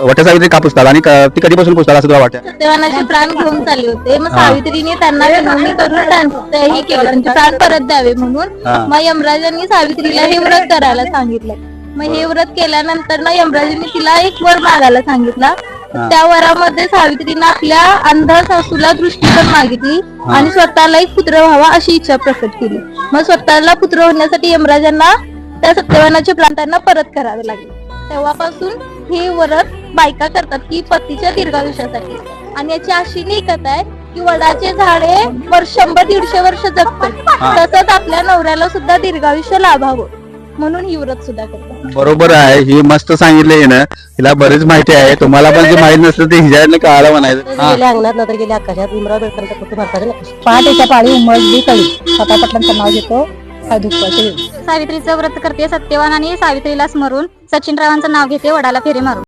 वटसावित्री का पुसतात? आणि क- ती कधीपासून पुसतात असं तुला वाटतं सत्यवानाचे प्राण घेऊन चालले होते. मग सावित्रीने त्यांना विनवणी करून त्यांचं हे केलं. त्यांचे प्राण परत द्यावे म्हणून हा. मग यमराजांनी सावित्रीला हे व्रत करायला सांगितलं. मग हे व्रत केल्यानंतर ना यमराजांनी तिला एक वर मागायला सांगितला. त्या वरामध्ये सावित्रीनं आपल्या अंध सासूला दृष्टी पण मागितली आणि स्वतःला एक पुत्र व्हावा अशी इच्छा प्रकट केली. मग स्वतःला पुत्र होण्यासाठी यमराजांना त्या सत्यवानाचे प्राण त्यांना परत करावे लागले. तेव्हापासून हे व्रत बायका करतात की पतीच्या दीर्घायुष्यासाठी. आणि याची अशी नाही कथा आहे की वडाचे झाडे वर्ष शंभर दीडशे वर्ष जगतात. हा. तसंच आपल्या नवऱ्याला सुद्धा दीर्घायुष्य लाभावं. म्हणून ही व्रत सुद्धा करतात. बरोबर आहे ही मस्त सांगितले ना हिला बरीच माहिती आहे तुम्हाला पण जे माहीत नसतं ते हिजायला कळालं म्हणायचं. हा. गेल्या अंगणात नंतर गेल्या आकाशात भीमराव बेडकरांच्या पुढे भारताच्या. पहाटेच्या पाळी उमळली कळी स्वतः पटलांचं नाव घेतो सावित्रीचं व्रत करते सत्यवान आणि सावित्रीला स्मरून सचिनरावांचं नाव घेते वडाला फेरी मारून.